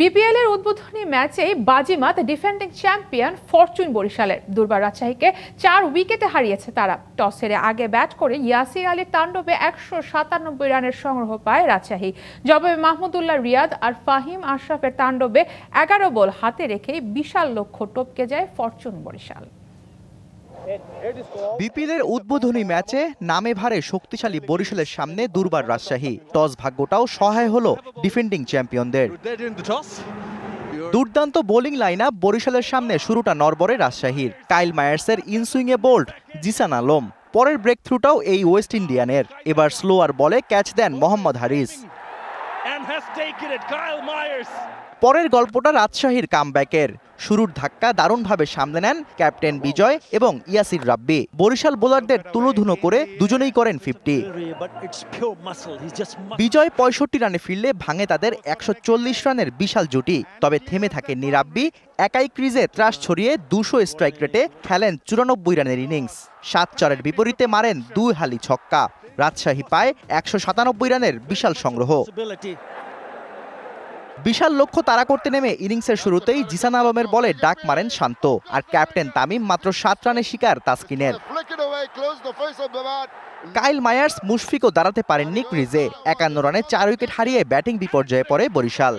BPL এর উদ্বোধনী ম্যাচে বাজিমাত ডিফেন্ডিং চ্যাম্পিয়ন ফরচুন বরিশালের। দুর্বার রাজশাহীকে চার উইকেটে হারিয়েছে তারা। টস হেরে আগে ব্যাট করে ইয়াসির আলীর তাণ্ডবে একশো সাতানব্বই রানের সংগ্রহ পায় রাজশাহী। জবাবে মাহমুদুল্লাহ রিয়াদ আর ফাহিম আশরাফের তাণ্ডবে এগারো বল হাতে রেখে বিশাল লক্ষ্য টপকে যায় ফরচুন বরিশাল। বিপিএলের উদ্বোধনী ম্যাচে নামে ভারে শক্তিশালী বরিশালের সামনে দুর্বার রাজশাহী। টস ভাগ্যটাও সহায় হলো ডিফেন্ডিং চ্যাম্পিয়নদের. দুর্দান্ত বোলিং লাইন আপ বরিশালের সামনে শুরুটা নরবরে রাজশাহীর। কাইল মায়ার্সের ইনসুইংয়ে বোল্ড জিসান আলম। পরের ব্রেক থ্রুটাও এই ওয়েস্ট ইন্ডিয়ানের। এবার স্লোয়ার বলে ক্যাচ দেন মোহাম্মদ হারিস। পরের গল্পটা রাজশাহীর কামব্যাকের। শুরুর ধাক্কা দারুণভাবে সামলে নেন ক্যাপ্টেন বিজয় এবং ইয়াসির রাব্বি। বরিশাল বোলারদের তুলোধুনো করে দুজনেই করেন ফিফটি. বিজয় পঁয়ষট্টি রানে ফিরলে ভাঙে তাদের একশো চল্লিশ রানের বিশাল জুটি। তবে থেমে থাকে নিরাব্বি একাই ক্রিজে ত্রাস ছড়িয়ে দুশো স্ট্রাইক রেটে খেলেন চুরানব্বই রানের ইনিংস। সাত চরের বিপরীতে মারেন দুই হালি ছক্কা। রাজশাহী পায় একশো সাতানব্বই রানের বিশাল সংগ্রহ. বিশাল লক্ষ্য তাড়া করতে নেমে ইনিংসের শুরুতেই জিসান আলমের বলে ডাক মারেন শান্ত আর ক্যাপ্টেন তামিম মাত্র সাত রানে শিকার তাসকিনের. কাইল মায়ার্স মুশফিকও দাঁড়াতে পারেননি ক্রিজে একান্ন রানে চার উইকেট হারিয়ে ব্যাটিং বিপর্যয়ে পড়ে বরিশাল.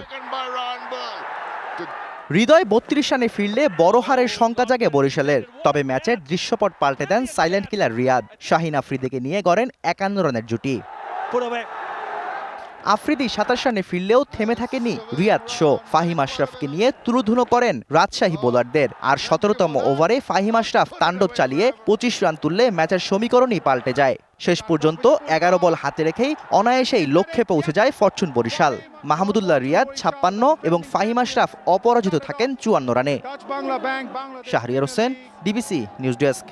হৃদয় বত্রিশ রানে ফিরলে বড় হারের শঙ্কা জাগে বরিশালের তবে ম্যাচের দৃশ্যপট পাল্টে দেন সাইলেন্ট কিলার রিয়াদ শাহিন আফ্রিদিকে নিয়ে গড়েন একান্ন রানের জুটি. আফ্রিদি সাতাশ রানে ফিরলেও থেমে থাকেনি রিয়াদ শো। ফাহিম আশরাফকে নিয়ে তুলুধুনো করেন রাজশাহী বোলারদের। আর সতেরোতম ওভারে ফাহিম আশরাফ তাণ্ডব চালিয়ে পঁচিশ রান তুললে ম্যাচের সমীকরণই পাল্টে যায়। শেষ পর্যন্ত এগারো বল হাতে রেখেই অনায়াসেই লক্ষ্যে পৌঁছে যায় ফরচুন বরিশাল। মাহমুদুল্লাহ রিয়াদ ছাপ্পান্ন এবং ফাহিম আশরাফ অপরাজিত থাকেন চুয়ান্ন রানে. Shahriar Hossain DBC news desk.